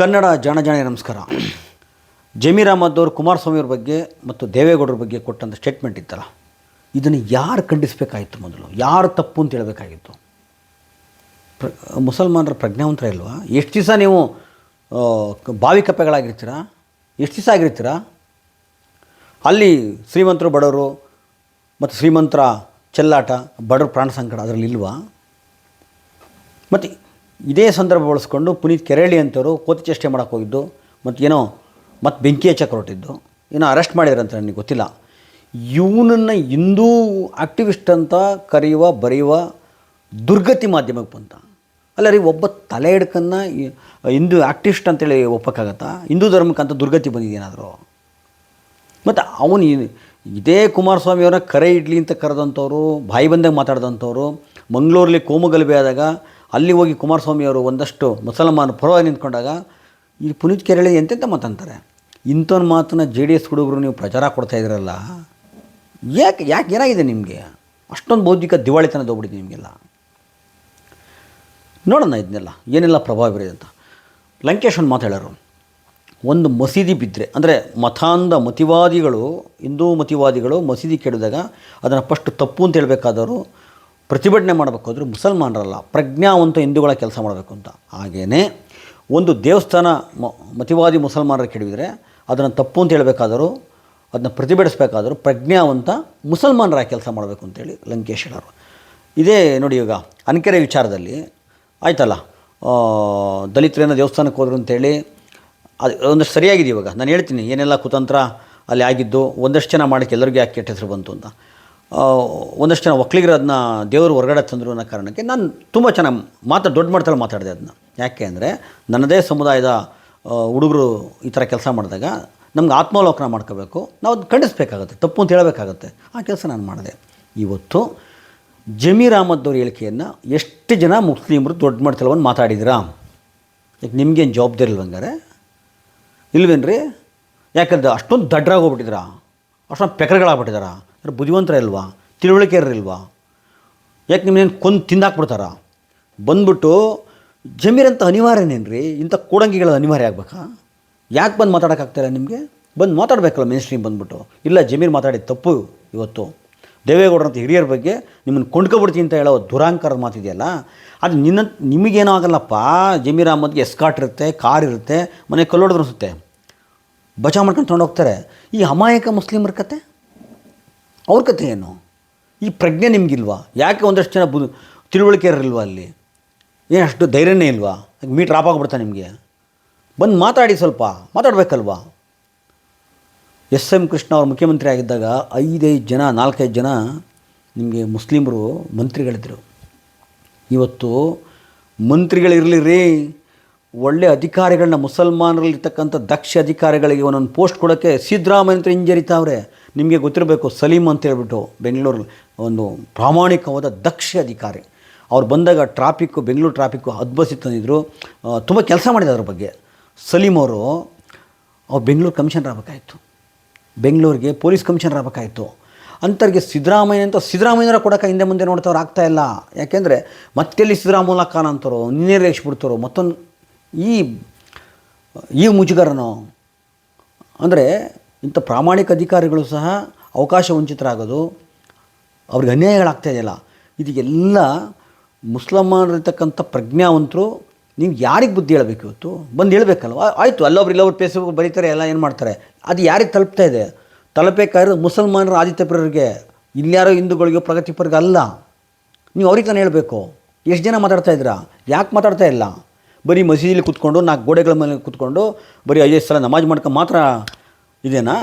ಕನ್ನಡ ಜಾಣ ನಮಸ್ಕಾರ. ಜಮೀರ್ ಅಹಮದ್ ಅವರು ಕುಮಾರಸ್ವಾಮಿ ಅವ್ರ ಬಗ್ಗೆ ಮತ್ತು ದೇವೇಗೌಡರ ಬಗ್ಗೆ ಕೊಟ್ಟಂಥ ಸ್ಟೇಟ್ಮೆಂಟ್ ಇತ್ತಲ್ಲ, ಇದನ್ನು ಯಾರು ಖಂಡಿಸಬೇಕಾಗಿತ್ತು ಮೊದಲು? ಯಾರು ತಪ್ಪು ಅಂತ ಹೇಳಬೇಕಾಗಿತ್ತು? ಪ್ರ, ಮುಸಲ್ಮಾನರ ಪ್ರಜ್ಞಾವಂತರ ಇಲ್ವಾ? ಎಷ್ಟು ದಿವಸ ನೀವು ಬಾವಿ ಕಪ್ಪೆಗಳಾಗಿರ್ತೀರಾ? ಎಷ್ಟು ದಿವಸ ಆಗಿರ್ತೀರಾ? ಅಲ್ಲಿ ಶ್ರೀಮಂತರು ಬಡವರು ಮತ್ತು ಶ್ರೀಮಂತರ ಚೆಲ್ಲಾಟ, ಬಡವ್ರ ಪ್ರಾಣ ಸಂಕಟ ಅದರಲ್ಲಿ ಇಲ್ವಾ? ಮತ್ತು ಇದೇ ಸಂದರ್ಭ ಬಳಸ್ಕೊಂಡು ಪುನೀತ್ ಕೆರಳಿ ಅಂತವರು ಕೋತಿ ಚೇಷ್ಟೆ ಮಾಡೋಕ್ಕೆ ಹೋಗಿದ್ದು ಮತ್ತು ಏನೋ ಮತ್ತು ಬೆಂಕಿ ಹಚ್ಚಕ್ಕೆ ಹೊರಟಿದ್ದು, ಏನೋ ಅರೆಸ್ಟ್ ಮಾಡಿದ್ರಂತ ನನಗೆ ಗೊತ್ತಿಲ್ಲ. ಇವನನ್ನು ಹಿಂದೂ ಆಕ್ಟಿವಿಸ್ಟ್ ಅಂತ ಕರೆಯುವ, ಬರೆಯುವ ದುರ್ಗತಿ ಮಾಧ್ಯಮಕ್ಕೆ ಬಂತ. ಅಲ್ಲ ರೀ ಒಬ್ಬ ತಲೆ ಹಿಡ್ಕನ್ನ ಹಿಂದೂ ಆಕ್ಟಿವಿಸ್ಟ್ ಅಂತೇಳಿ ಒಪ್ಪಕ್ಕಾಗತ್ತಾ? ಹಿಂದೂ ಧರ್ಮಕ್ಕೆ ಅಂತ ದುರ್ಗತಿ ಬಂದಿದ್ದೇನಾದರೂ ಮತ್ತು ಅವನು ಇದೇ ಕುಮಾರಸ್ವಾಮಿ ಅವರ ಕರೆ ಇಡ್ಲಿ ಅಂತ ಕರೆದಂಥವ್ರು, ಬಾಯಿ ಬಂದಾಗ ಮಾತಾಡಿದಂಥವ್ರು, ಮಂಗಳೂರಲ್ಲಿ ಕೋಮುಗಲಭೆ ಆದಾಗ ಅಲ್ಲಿ ಹೋಗಿ ಕುಮಾರಸ್ವಾಮಿಯವರು ಒಂದಷ್ಟು ಮುಸಲ್ಮಾನ ಪರವಾಗಿ ನಿಂತ್ಕೊಂಡಾಗ, ಈ ಪುನೀತ್ ಕೆರಳಿ ಎಂತೆಂತ ಮಾತಂತಾರೆ? ಇಂಥವ್ನ ಮಾತನ್ನ ಜೆ ಡಿ ಎಸ್ ಹುಡುಗರು ನೀವು ಪ್ರಚಾರ ಕೊಡ್ತಾ ಇದ್ದೀರಲ್ಲ ಯಾಕೆ ಯಾಕೆ ಏನಾಗಿದೆ ನಿಮಗೆ? ಅಷ್ಟೊಂದು ಬೌದ್ಧಿಕ ದಿವಾಳಿತನ ಹೋಗ್ಬಿಟ್ಟಿದೆ ನಿಮಗೆಲ್ಲ. ನೋಡೋಣ ಇದನ್ನೆಲ್ಲ, ಏನೆಲ್ಲ ಪ್ರಭಾವ ಬೀರಿದೆ ಅಂತ. ಲಂಕೇಶ್ ಒಂದು ಮಾತಾಡೋರು ಒಂದು ಮಸೀದಿ ಬಿದ್ದರೆ ಅಂದರೆ ಮತಾಂಧ ಮತಿವಾದಿಗಳು, ಹಿಂದೂ ಮತಿವಾದಿಗಳು ಮಸೀದಿ ಕೆಡಿದಾಗ ಅದನ್ನು ಫಸ್ಟ್ ತಪ್ಪು ಅಂತ ಹೇಳಬೇಕಾದವರು ಪ್ರತಿಭಟನೆ ಮಾಡಬೇಕಾದ್ರು ಮುಸಲ್ಮಾನರಲ್ಲ, ಪ್ರಜ್ಞಾವಂತ ಹಿಂದೂಗಳ ಕೆಲಸ ಮಾಡಬೇಕು ಅಂತ. ಹಾಗೆಯೇ ಒಂದು ದೇವಸ್ಥಾನ ಮತಿವಾದಿ ಮುಸಲ್ಮಾನರ ಕೆಡವಿದರೆ ಅದನ್ನು ತಪ್ಪು ಅಂತ ಹೇಳಬೇಕಾದರೂ, ಅದನ್ನ ಪ್ರತಿಭಟಿಸಬೇಕಾದರೂ ಪ್ರಜ್ಞಾವಂತ ಮುಸಲ್ಮಾನರ ಕೆಲಸ ಮಾಡಬೇಕು ಅಂತೇಳಿ ಲಂಕೇಶ್ ಹೇಳೋರು ಇದೇ ನೋಡಿ ಈಗ ಅನ್ಕೆರೆ ವಿಚಾರದಲ್ಲಿ ಆಯ್ತಲ್ಲ ದಲಿತರೇನೋ ದೇವಸ್ಥಾನಕ್ಕೆ ಹೋದ್ರು ಅಂತೇಳಿ ಅದು ಒಂದಷ್ಟು ಸರಿಯಾಗಿದೆ ಇವಾಗ. ನಾನು ಹೇಳ್ತೀನಿ, ಏನೆಲ್ಲ ಕುತಂತ್ರ ಅಲ್ಲಿ ಆಗಿದ್ದು ಒಂದಷ್ಟು ಜನ ಮಾಡೋಕ್ಕೆ ಎಲ್ಲರಿಗೂ ಯಾಕೆ ಕೆಟ್ಟ ಹೆಸರು ಬಂತು ಅಂತ. ಒಂದಷ್ಟು ಜನ ಒಕ್ಕಲಿಗರು ಅದನ್ನ ದೇವರು ಹೊರಗಡೆ ತಂದರು ಅನ್ನೋ ಕಾರಣಕ್ಕೆ ನಾನು ತುಂಬ ಚೆನ್ನಾಗಿ ಮಾತ್ರ ದೊಡ್ಡ ಮಟ್ಟದಲ್ಲಿ ಮಾತಾಡಿದೆ ಅದನ್ನ. ಯಾಕೆ ಅಂದರೆ ನನ್ನದೇ ಸಮುದಾಯದ ಹುಡುಗರು ಈ ಥರ ಕೆಲಸ ಮಾಡಿದಾಗ ನಮ್ಗೆ ಆತ್ಮಾವಲೋಕನ ಮಾಡ್ಕೋಬೇಕು. ನಾವು ಅದು ಖಂಡಿಸ್ಬೇಕಾಗತ್ತೆ, ತಪ್ಪು ಅಂತ ಹೇಳಬೇಕಾಗತ್ತೆ. ಆ ಕೆಲಸ ನಾನು ಮಾಡಿದೆ. ಇವತ್ತು ಜಮೀರ್ ಅಹಮದ್ ಅವ್ರ ಹೇಳಿಕೆಯನ್ನು ಎಷ್ಟು ಜನ ಮುಸ್ಲಿಮರು ದೊಡ್ಡ ಮಟ್ಟದಲ್ಲಿ ಒಂದು ಮಾತಾಡಿದಿರಾ? ಯಾಕೆ, ನಿಮ್ಗೇನು ಜವಾಬ್ದಾರಿ ಇಲ್ವಂಗಾರೆ ಇಲ್ವೇನ್ರಿ? ಯಾಕಂದ್ರೆ ಅಷ್ಟೊಂದು ದಡ್ರಾಗಿ ಹೋಗ್ಬಿಟ್ಟಿದ್ದೀರಾ ಅಷ್ಟೊಂದು ಪೆಕರ್ಗಳಾಗ್ಬಿಟ್ಟಿದಾರ? ಅಂದ್ರೆ ಬುದ್ಧಿವಂತರ ಇಲ್ವಾ? ತಿಳುವಳಿಕೆ ಇಲ್ವಾ? ಯಾಕೆ ನಿಮ್ಮನ್ನೇನು ಕೊಂದು ತಿಂದಾಕ್ಬಿಡ್ತಾರ? ಬಂದ್ಬಿಟ್ಟು ಜಮೀರಂತ ಅನಿವಾರ್ಯನೇನು ರೀ ಇಂಥ ಕೂಡಂಗಿಗಳ ಅನಿವಾರ್ಯ ಆಗ್ಬೇಕಾ? ಯಾಕೆ ಬಂದು ಮಾತಾಡೋಕ್ಕಾಗ್ತಾಯಿಲ್ಲ ನಿಮಗೆ? ಬಂದು ಮಾತಾಡಬೇಕಲ್ಲ ಮೇನ್ ಸ್ಟ್ರೀಮ್ ಬಂದ್ಬಿಟ್ಟು. ಇಲ್ಲ, ಜಮೀರ್ ಮಾತಾಡಿದ ತಪ್ಪು ಇವತ್ತು. ದೇವೇಗೌಡರಂತ ಹಿರಿಯರ ಬಗ್ಗೆ ನಿಮ್ಮನ್ನು ಕೊಂಡ್ಕೊಬಿಡ್ತೀನಿ ಅಂತ ಹೇಳೋ ದುರಾಂಕಾರದ ಮಾತಿದೆಯಲ್ಲ ಅದು ನಿನ್ನ, ನಿಮಗೇನೂ ಆಗಲ್ಲಪ್ಪ. ಜಮೀರ್ ಅಹಮದ್ಗೆ ಎಸ್ಕಾಟ್ ಇರುತ್ತೆ, ಕಾರ್ ಇರುತ್ತೆ, ಮನೆ ಕಲ್ಲೊಡೆದ್ರು ಅನಿಸುತ್ತೆ. ಬಚಾವ್ ಮಾಡ್ಕೊಂಡು ತೊಗೊಂಡೋಗ್ತಾರೆ. ಈ ಅಮಾಯಕ ಮುಸ್ಲಿಮರ ಕತೆ? ಅವ್ರ ಕಥೆ ಏನು? ಈ ಪ್ರಜ್ಞೆ ನಿಮಗಿಲ್ವಾ? ಯಾಕೆ ಒಂದಷ್ಟು ಜನ ಬುದ್ಧ ತಿಳುವಳಿಕೆ ಇರಲ್ವಾ ಅಲ್ಲಿ? ಏನು ಅಷ್ಟು ಧೈರ್ಯನೇ ಇಲ್ವಾ? ಮೀಟ್ರ್ ಆಪ್ ಆಗಿಬಿಡ್ತಾ ನಿಮಗೆ? ಬಂದು ಮಾತಾಡಿ ಸ್ವಲ್ಪ. ಮಾತಾಡಬೇಕಲ್ವಾ? ಎಸ್ ಎಂ ಕೃಷ್ಣ ಅವರು ಮುಖ್ಯಮಂತ್ರಿ ಆಗಿದ್ದಾಗ ಐದೈದು ಜನ, ನಾಲ್ಕೈದು ಜನ ನಿಮಗೆ ಮುಸ್ಲಿಮರು ಮಂತ್ರಿಗಳಿದ್ದರು ಇವತ್ತು ಮಂತ್ರಿಗಳಿರಲಿ ರೀ ಒಳ್ಳೆ ಅಧಿಕಾರಿಗಳನ್ನ ಮುಸಲ್ಮಾನರಲ್ಲಿರ್ತಕ್ಕಂಥ ದಕ್ಷ ಅಧಿಕಾರಿಗಳಿಗೆ ಒಂದೊಂದು ಪೋಸ್ಟ್ ಕೊಡೋಕ್ಕೆ ಸಿದ್ದರಾಮಯ್ಯ ಹಿಂಜರಿತಾವ್ರೆ. ನಿಮಗೆ ಗೊತ್ತಿರಬೇಕು ಸಲೀಮ್ ಅಂತ ಹೇಳ್ಬಿಟ್ಟು ಬೆಂಗಳೂರಲ್ಲಿ ಒಂದು ಪ್ರಾಮಾಣಿಕವಾದ ದಕ್ಷ ಅಧಿಕಾರಿ. ಅವ್ರು ಬಂದಾಗ ಟ್ರಾಫಿಕ್ಕು ಬೆಂಗಳೂರು ಟ್ರಾಫಿಕ್ಕು ಹದ್ಬಸಿ ತಂದಿದ್ದರು ತುಂಬ ಕೆಲಸ ಮಾಡಿದೆ ಅದ್ರ ಬಗ್ಗೆ. ಸಲೀಮ್ ಅವರು ಅವ್ರು ಬೆಂಗಳೂರು ಕಮಿಷನರ್ ಆಗಬೇಕಾಯಿತು. ಬೆಂಗಳೂರಿಗೆ ಪೊಲೀಸ್ ಕಮಿಷನರ್ ಆಗಬೇಕಾಯಿತು. ಅಂಥವ್ರಿಗೆ ಸಿದ್ದರಾಮಯ್ಯ ಅಂತ, ಸಿದ್ದರಾಮಯ್ಯನವರ ಕೊಡೋಕೆ ಹಿಂದೆ ಮುಂದೆ ನೋಡ್ತವ್ರು ಆಗ್ತಾ ಇಲ್ಲ. ಯಾಕೆಂದರೆ ಮತ್ತೆಲ್ಲಿ ಸಿದ್ದರಾಮಯ್ಯ ಖಾನ್ ಅಂತಾರೋ, ನಿನ್ನೆ ಬಿಡ್ತಾರೋ ಮತ್ತೊಂದು ಈ ಈ ಮುಜುಗರನೋ, ಅಂದರೆ ಇಂಥ ಪ್ರಾಮಾಣಿಕ ಅಧಿಕಾರಿಗಳು ಸಹ ಅವಕಾಶ ವಂಚಿತರಾಗೋದು ಅವ್ರಿಗೆ ಅನ್ಯಾಯಗಳಾಗ್ತಾ ಇದೆಯಲ್ಲ. ಇದಕ್ಕೆಲ್ಲ ಮುಸಲ್ಮಾನರಿರ್ತಕ್ಕಂಥ ಪ್ರಜ್ಞಾವಂತರು ನೀವು ಯಾರಿಗೆ ಬುದ್ಧಿ ಹೇಳಬೇಕು ಇವತ್ತು? ಬಂದು ಹೇಳಬೇಕಲ್ವ? ಆಯಿತು, ಅಲ್ಲೊಬ್ರು ಇಲ್ಲೊಬ್ರು ಫೇಸ್ಬುಕ್ ಬರೀತಾರೆ, ಎಲ್ಲ ಏನು ಮಾಡ್ತಾರೆ? ಅದು ಯಾರಿಗೆ ತಲುಪ್ತಾ ಇದೆ? ತಲುಪಬೇಕಾದ್ರೆ ಮುಸಲ್ಮಾನರು ಆದಿತ್ಯಪುರರಿಗೆ, ಇನ್ಯಾರೋ ಹಿಂದೂಗಳಿಗೆ ಪ್ರಗತಿಪರಿಗೆ ಅಲ್ಲ. ನೀವು ಅವ್ರಿಗೆ ತಾನೇ ಹೇಳಬೇಕು. ಎಷ್ಟು ಜನ ಮಾತಾಡ್ತಾ ಇದ್ದೀರಾ? ಯಾಕೆ ಮಾತಾಡ್ತಾ ಇಲ್ಲ? ಬರೀ ಮಸೀದಿಲಿ ಕೂತ್ಕೊಂಡು ನಾಲ್ಕು ಗೋಡೆಗಳ ಮೇಲೆ ಕೂತ್ಕೊಂಡು ಬರೀ ಐದು ಸಲ ನಮಾಜ್ ಮಾಡ್ಕೊಂಡು ಮಾತ್ರ ಇದೇನಾ?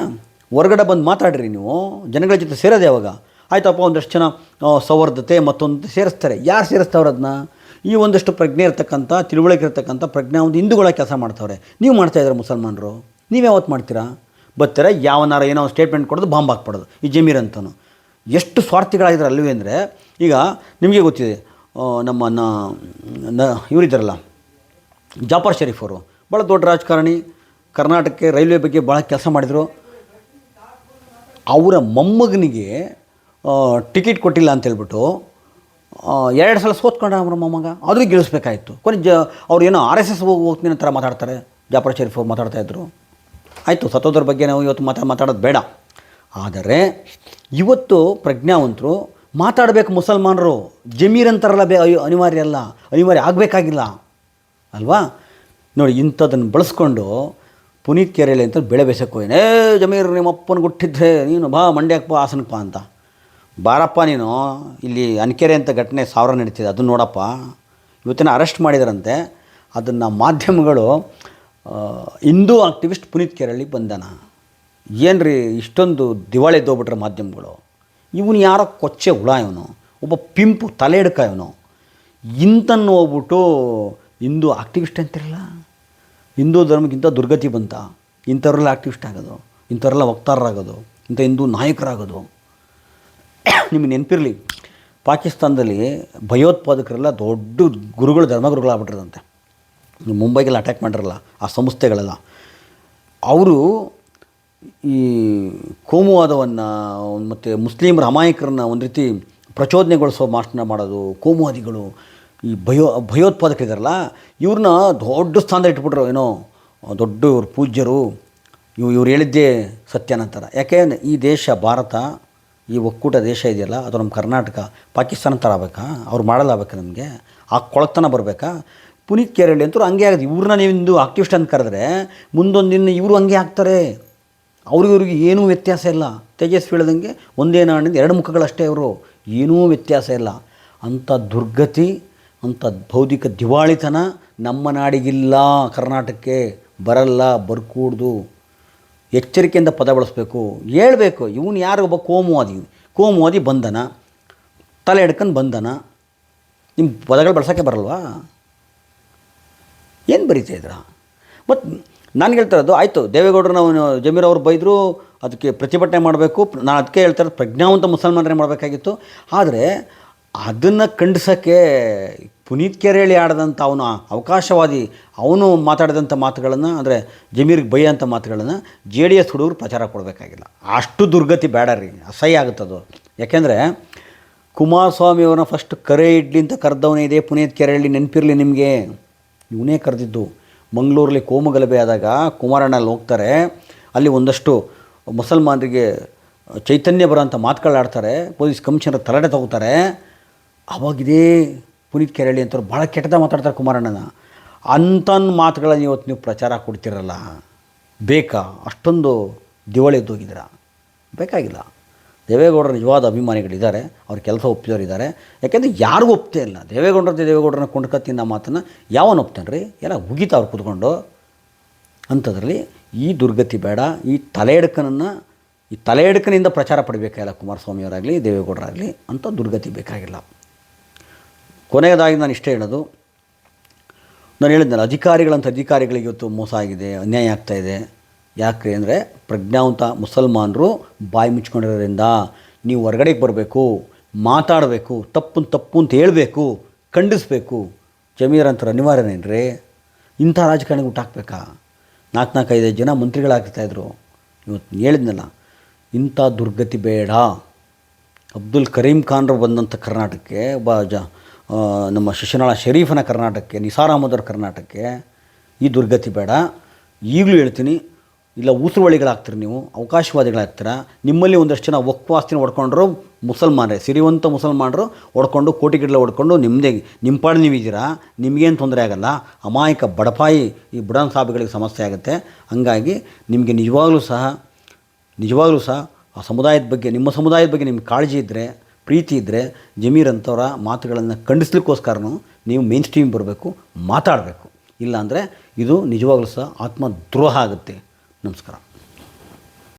ಹೊರಗಡೆ ಬಂದು ಮಾತಾಡ್ರಿ ನೀವು. ಜನಗಳ ಜೊತೆ ಸೇರೋದು ಯಾವಾಗ? ಆಯ್ತಪ್ಪ, ಒಂದಷ್ಟು ಜನ ಸೌಹಾರ್ದತೆ ಮತ್ತೊಂದು ಸೇರಿಸ್ತಾರೆ. ಯಾರು ಸೇರಿಸ್ತವ್ರು ಅದನ್ನ ಈ ಒಂದಷ್ಟು ಪ್ರಜ್ಞೆ ಇರ್ತಕ್ಕಂಥ, ತಿಳುವಳಿಕೆ ಇರ್ತಕ್ಕಂಥ ಪ್ರಜ್ಞೆ ಒಂದು ಹಿಂದೂಗಳ ಕೆಲಸ ಮಾಡ್ತವ್ರೆ. ನೀವು ಮಾಡ್ತಾ ಇದ್ದಾರೆ ಮುಸಲ್ಮಾನರು? ನೀವು ಯಾವತ್ತು ಮಾಡ್ತೀರಾ? ಬರ್ತಾರೆ? ಯಾವನಾರ ಏನೋ ಒಂದು ಸ್ಟೇಟ್ಮೆಂಟ್ ಕೊಡೋದು ಬಾಂಬ್ ಹಾಕ್ಬಿಡೋದು. ಈ ಜಮೀರ್ ಅಂತನು. ಎಷ್ಟು ಸ್ವಾರ್ಥಿಗಳಾಗಿದ್ದಾರೆ ಅಲ್ವೇ ಅಂದರೆ, ಈಗ ನಿಮಗೆ ಗೊತ್ತಿದೆ ನಮ್ಮ ನ ಇವರಿದ್ದಾರಲ್ಲ, ಜಾಫರ್ ಶರೀಫ್ ಅವರು. ಭಾಳ ದೊಡ್ಡ ರಾಜಕಾರಣಿ. ಕರ್ನಾಟಕಕ್ಕೆ ರೈಲ್ವೆ ಬಗ್ಗೆ ಭಾಳ ಕೆಲಸ ಮಾಡಿದರು. ಅವರ ಮೊಮ್ಮಗನಿಗೆ ಟಿಕೆಟ್ ಕೊಟ್ಟಿಲ್ಲ ಅಂತೇಳ್ಬಿಟ್ಟು ಎರಡು ಸಲ ಸೋತ್ಕೊಂಡ ಅವರ ಮೊಮ್ಮಗ. ಆದರೂ ಗೆಲ್ಲಿಸ್ಬೇಕಾಯಿತು. ಕೊನೆ ಜ, ಅವ್ರು ಏನೋ ಆರ್ ಎಸ್ ಎಸ್ ಹೋಗಿ ಹೋಗ್ತೀನಿ ಅಂತ ಮಾತಾಡ್ತಾರೆ. ಜಾಫರ್ ಶರೀಫ್ ಅವ್ರು ಮಾತಾಡ್ತಾ ಇದ್ರು. ಆಯಿತು ಸತೋದ್ರ ಬಗ್ಗೆ ನಾವು ಇವತ್ತು ಮಾತಾ, ಮಾತಾಡೋದು ಬೇಡ. ಆದರೆ, ಇವತ್ತು ಪ್ರಜ್ಞಾವಂತರು ಮಾತಾಡಬೇಕು ಮುಸಲ್ಮಾನರು. ಜಮೀರ್ ಅಂತಾರಲ್ಲ ಬೇ ಅನಿವಾರ್ಯ ಅಲ್ಲ. ಅನಿವಾರ್ಯ ಆಗಬೇಕಾಗಿಲ್ಲ. ಅಲ್ವಾ? ನೋಡಿ ಇಂಥದ್ದನ್ನು ಬಳಸ್ಕೊಂಡು ಪುನೀತ್ ಕೆರೆಯಲ್ಲಿ ಅಂತ ಬೆಳೆ ಬೇಸಕ್ಕೆ ಹೋಯ್ನು ಏ ಜಮೀರ್, ನಿಮ್ಮ ಅಪ್ಪನ ಗುಟ್ಟಿದ್ರೆ ನೀನು ಬಾ, ಮಂಡ್ಯಕ್ಕೆ ಬಾ, ಹಾಸನಕ್ಕೆ ಬಾ ಅಂತ. ಬಾರಪ್ಪ ನೀನು, ಇಲ್ಲಿ ಅನ್ಕೆರೆ ಅಂತ ಘಟನೆ ಸಾವಿರ ನಡೀತಿದೆ, ಅದನ್ನು ನೋಡಪ್ಪ. ಇವತ್ತಿನ ಅರೆಸ್ಟ್ ಮಾಡಿದರಂತೆ. ಅದನ್ನು ಮಾಧ್ಯಮಗಳು ಹಿಂದೂ ಆಕ್ಟಿವಿಸ್ಟ್ ಪುನೀತ್ ಕೆರೆಯಲ್ಲಿ ಬಂದನ. ಏನು ಇಷ್ಟೊಂದು ದಿವಾಳಿ ಎದ್ದೋಗ್ಬಿಟ್ರೆ ಮಾಧ್ಯಮಗಳು. ಇವನು ಯಾರೋ ಕೊಚ್ಚೆ ಹುಳ ಇವನು. ಒಬ್ಬ ಪಿಂಪು ತಲೆ ಹಿಡ್ಕ ಇವನು. ಇಂತನ್ನು ಹೋಗ್ಬಿಟ್ಟು ಹಿಂದೂ ಆಕ್ಟಿವಿಸ್ಟ್ ಅಂತಿರಲ್ಲ. ಹಿಂದೂ ಧರ್ಮಕ್ಕಿಂತ ದುರ್ಗತಿ ಬಂತ. ಇಂಥವರೆಲ್ಲ ಆಕ್ಟಿವಿಸ್ಟ್ ಆಗೋದು. ಇಂಥವರೆಲ್ಲ ವಕ್ತಾರರಾಗೋದು. ಇಂಥ ಹಿಂದೂ ನಾಯಕರಾಗೋದು. ನಿಮಗೆ ನೆನಪಿರಲಿ, ಪಾಕಿಸ್ತಾನದಲ್ಲಿ ಭಯೋತ್ಪಾದಕರೆಲ್ಲ ದೊಡ್ಡ ಗುರುಗಳು ಧರ್ಮಗುರುಗಳಾಗ್ಬಿಟ್ಟಿರಂತೆ ಮುಂಬೈಗೆಲ್ಲ ಅಟ್ಯಾಕ್ ಮಾಡಿರಲ್ಲ ಆ ಸಂಸ್ಥೆಗಳೆಲ್ಲ. ಅವರು ಈ ಕೋಮುವಾದವನ್ನು ಮತ್ತು ಮುಸ್ಲಿಮರ ಅಮಾಯಕರನ್ನ ಒಂದು ರೀತಿ ಪ್ರಚೋದನೆಗೊಳಿಸೋ ಮಾತನ್ನ ಮಾಡೋದು ಕೋಮುವಾದಿಗಳು ಈ ಭಯೋ, ಭಯೋತ್ಪಾದಕರಿದಾರಲ್ಲ, ಇವ್ರನ್ನ ದೊಡ್ಡ ಸ್ಥಾನದಲ್ಲಿ ಇಟ್ಬಿಟ್ರು ಏನೋ ದೊಡ್ಡ ಇವ್ರು ಪೂಜ್ಯರು. ಇವ್, ಇವ್ರು ಹೇಳಿದ್ದೇ ಸತ್ಯನಂತರ ಯಾಕೆ ಈ ದೇಶ ಭಾರತ, ಈ ಒಕ್ಕೂಟ ದೇಶ ಇದೆಯಲ್ಲ, ಅದು ನಮ್ಮ ಕರ್ನಾಟಕ, ಪಾಕಿಸ್ತಾನ ಥರ ಆಗ್ಬೇಕಾ? ಅವ್ರು ಮಾಡಲ್ಲ ಆಗಬೇಕಾ ನಮಗೆ? ಆ ಕೊಳತನ ಬರಬೇಕಾ? ಪುನೀತ್ ಕೇರಳಿ ಅಂತೂ ಹಂಗೆ ಆಗಿದೆ. ಇವ್ರನ್ನ ನೀವಿಂದು ಆಕ್ಟಿವಿಸ್ಟ್ ಅಂತ ಕರೆದ್ರೆ, ಮುಂದೊಂದು ದಿನ ಇವರು ಹಂಗೆ ಆಗ್ತಾರೆ. ಅವ್ರಿಗಿವ್ರಿಗೆ ಏನೂ ವ್ಯತ್ಯಾಸ ಇಲ್ಲ. ತೇಜಸ್ವಿ ಹೇಳ್ದಂಗೆ ಒಂದೇ ನಾಣ್ಯದ ಎರಡು ಮುಖಗಳಷ್ಟೇ ಅವರು ಏನೂ ವ್ಯತ್ಯಾಸ ಇಲ್ಲ. ಅಂಥ ದುರ್ಗತಿ ಅಂಥ ಬೌದ್ಧಿಕ ದಿವಾಳಿತನ ನಮ್ಮ ನಾಡಿಗಿಲ್ಲ, ಕರ್ನಾಟಕಕ್ಕೆ ಬರಲ್ಲ, ಬರ್ಕೂಡ್ದು. ಎಚ್ಚರಿಕೆಯಿಂದ ಪದ ಬಳಸಬೇಕು. ಹೇಳ್ಬೇಕು, ಇವನು ಯಾರು ಒಬ್ಬ ಕೋಮುವಾದಿ? ಕೋಮುವಾದಿ ಬಂಧನ, ತಲೆ ಹಿಡ್ಕೊಂಡು ಬಂಧನ. ನಿಮ್ಮ ಪದಗಳು ಬಳಸೋಕ್ಕೆ ಬರಲ್ವಾ? ಏನು ಬರೀತಾ ಇದ್ರ ಮತ್ತು ನಾನು ಹೇಳ್ತಾ ಇರೋದು, ಆಯಿತು, ದೇವೇಗೌಡರನ್ನ ಅವನು, ಜಮೀರ್ ಅವ್ರು ಬೈದರು, ಅದಕ್ಕೆ ಪ್ರತಿಭಟನೆ ಮಾಡಬೇಕು. ನಾನು ಅದಕ್ಕೆ ಹೇಳ್ತಾ ಇರೋದು, ಪ್ರಜ್ಞಾವಂತ ಮುಸಲ್ಮಾನರೇ ಮಾಡಬೇಕಾಗಿತ್ತು. ಆದರೆ ಅದನ್ನು ಖಂಡಿಸೋಕ್ಕೆ ಪುನೀತ್ ಕೆರೇಳಿ ಆಡಿದಂಥ ಅವನು ಅವಕಾಶವಾದಿ, ಅವನು ಮಾತಾಡಿದಂಥ ಮಾತುಗಳನ್ನು, ಅಂದರೆ ಜಮೀರ್ಗೆ ಅಂತ ಮಾತುಗಳನ್ನು ಜೆ ಡಿ ಎಸ್ ಹುಡುಗರು ಪ್ರಚಾರ ಕೊಡಬೇಕಾಗಿಲ್ಲ. ಅಷ್ಟು ದುರ್ಗತಿ ಬೇಡ ರೀ, ಅಸಹ್ಯ ಆಗುತ್ತದು. ಯಾಕೆಂದರೆ ಕುಮಾರಸ್ವಾಮಿ ಅವ್ರನ್ನ ಫಸ್ಟ್ ಕರೆ ಇಡ್ಲಿ ಅಂತ ಕರೆದವನೇ ಇದೆ, ಪುನೀತ್ ಕೆರೆಹಳ್ಳಿ ನೆನಪಿರಲಿ ನಿಮಗೆ. ಇವನೇ ಕರೆದಿದ್ದು. ಮಂಗಳೂರಲ್ಲಿ ಕೋಮಗಲಭೆ ಆದಾಗ ಕುಮಾರಣ್ಣಲ್ಲಿ ಹೋಗ್ತಾರೆ, ಅಲ್ಲಿ ಒಂದಷ್ಟು ಮುಸಲ್ಮಾನರಿಗೆ ಚೈತನ್ಯ ಬರೋಂಥ ಮಾತುಗಳಾಡ್ತಾರೆ ಪೊಲೀಸ್ ಕಮಿಷನರ್ ತಲಾಟೆ ತಗೋತಾರೆ. ಅವಾಗಿದೇ ಪುನೀತ್ ಕೆರಳಿ ಅಂತವ್ರು ಭಾಳ ಕೆಟ್ಟದಾಗ ಮಾತಾಡ್ತಾರೆ ಕುಮಾರಣ್ಣನ. ಅಂತನ್ ಮಾತುಗಳನ್ನು ಇವತ್ತು ನೀವು ಪ್ರಚಾರ ಕೊಡ್ತಿರಲ್ಲ, ಬೇಕಾ? ಅಷ್ಟೊಂದು ದಿವಾಳಿ ಎದ್ದೋಗಿದ್ದೀರಾ? ಬೇಕಾಗಿಲ್ಲ. ದೇವೇಗೌಡರ ನಿಜವಾದ ಅಭಿಮಾನಿಗಳಿದ್ದಾರೆ, ಅವ್ರ ಕೆಲಸ ಒಪ್ಪಿದವರಿದ್ದಾರೆ ಯಾಕೆಂದರೆ ಯಾರಿಗೂ ಒಪ್ತೇ ಇಲ್ಲ. ದೇವೇಗೌಡರ ದೇವೇಗೌಡರನ್ನ ಕೊಂಡ್ಕತ್ತಿನ ಮಾತನ್ನು ಯಾವನು ಒಪ್ತಾನೆ ರೀ ಎಲ್ಲ ಉಗಿತ ಅವ್ರು ಕೂತ್ಕೊಂಡು. ಅಂಥದ್ರಲ್ಲಿ ಈ ದುರ್ಗತಿ ಬೇಡ, ಈ ತಲೆ ಎಡ್ಕನನ್ನು ಈ ತಲೆ ಎಡ್ಕನಿಂದ ಪ್ರಚಾರ ಪಡಬೇಕಾಗಿಲ್ಲ ಕುಮಾರಸ್ವಾಮಿಯವರಾಗಲಿ, ದೇವೇಗೌಡರಾಗಲಿ ಅಂಥ ದುರ್ಗತಿ ಬೇಕಾಗಿಲ್ಲ. ಕೊನೆಯದಾಗಿ ನಾನು ಇಷ್ಟೇ ಹೇಳೋದು. ನಾನು ಹೇಳಿದ್ನಲ್ಲ, ಅಧಿಕಾರಿಗಳಂಥ ಅಧಿಕಾರಿಗಳಿಗೆ ಇವತ್ತು ಮೋಸ ಆಗಿದೆ, ಅನ್ಯಾಯ ಆಗ್ತಾ ಇದೆ. ಯಾಕೆ ಅಂದರೆ ಪ್ರಜ್ಞಾವಂತ ಮುಸಲ್ಮಾನರು ಬಾಯಿ ಮುಚ್ಕೊಂಡಿರೋದ್ರಿಂದ ನೀವು ಹೊರಗಡೆಗೆ ಬರಬೇಕು, ಮಾತಾಡಬೇಕು ತಪ್ಪು ತಪ್ಪು ಅಂತ ಹೇಳಬೇಕು, ಖಂಡಿಸ್ಬೇಕು. ಜಮೀರ್ ಅಂತ ಅನಿವಾರ್ಯನೇನ್ರಿ ಇಂಥ ರಾಜಕಾರಣಿಗೆ ಊಟ ಹಾಕ್ಬೇಕಾ? ನಾಲ್ಕು ನಾಲ್ಕು ಐದೈದು ಜನ ಮಂತ್ರಿಗಳಾಗ್ತಾಯಿದ್ರು ಇವತ್ತು ಹೇಳಿದ್ನಲ್ಲ, ಇಂಥ ದುರ್ಗತಿ ಬೇಡ. ಅಬ್ದುಲ್ ಕರೀಂ ಖಾನ್ರು ಬಂದಂಥ ಕರ್ನಾಟಕಕ್ಕೆ ಒಬ್ಬ ಜ ನಮ್ಮ ಶಿಶುನಾಳ ಶರೀಫನ ಕರ್ನಾಟಕಕ್ಕೆ ನಿಸಾರ್ ಅಹಮದವ್ರ ಕರ್ನಾಟಕಕ್ಕೆ ಈ ದುರ್ಗತಿ ಬೇಡ. ಈಗಲೂ ಹೇಳ್ತೀನಿ, ಇಲ್ಲ ಉಸಿರುವಳಿಗಳಾಗ್ತೀರಿ ನೀವು, ಅವಕಾಶವಾದಿಗಳಾಗ್ತೀರ? ನಿಮ್ಮಲ್ಲಿ ಒಂದಷ್ಟು ಜನ ಒಕ್ವಾಸ್ತಿನ ಹೊಡ್ಕೊಂಡ್ರು ಮುಸಲ್ಮಾನರೇ, ಸಿರಿವಂತ ಮುಸಲ್ಮಾನರು ಹೊಡ್ಕೊಂಡು ಕೋಟಿಗಿಡ್ಲ ಹೊಡ್ಕೊಂಡು ನಿಮ್ಮದೇ ನಿಂಪಾಡು ನೀವು ನೀವಿದ್ದೀರಾ? ನಿಮಗೇನು ತೊಂದರೆ ಆಗಲ್ಲ. ಅಮಾಯಕ ಬಡಪಾಯಿ ಈ ಬುಡಾನ್ ಸಾಬುಗಳಿಗೆ ಸಮಸ್ಯೆ ಆಗುತ್ತೆ. ಹಂಗಾಗಿ ನಿಮಗೆ ನಿಜವಾಗ್ಲೂ ಸಹ ನಿಜವಾಗ್ಲೂ ಸಹ ಆ ಸಮುದಾಯದ ಬಗ್ಗೆ, ನಿಮ್ಮ ಸಮುದಾಯದ ಬಗ್ಗೆ ನಿಮ್ಗೆ ಕಾಳಜಿ ಇದ್ದರೆ ಪ್ರೀತಿ ಇದ್ದರೆ ಜಮೀರ್ ಅಂಥವ್ರ ಮಾತುಗಳನ್ನು ಖಂಡಿಸ್ಲಿಕ್ಕೋಸ್ಕರನೂ ನೀವು ಮೇನ್ ಸ್ಟ್ರೀಮ್ ಬರಬೇಕು, ಮಾತಾಡಬೇಕು. ಇಲ್ಲಾಂದರೆ ಇದು ನಿಜವಾಗ್ಲೂ ಸಹ ಆತ್ಮ ದ್ರೋಹ ಆಗುತ್ತೆ. ನಮಸ್ಕಾರ.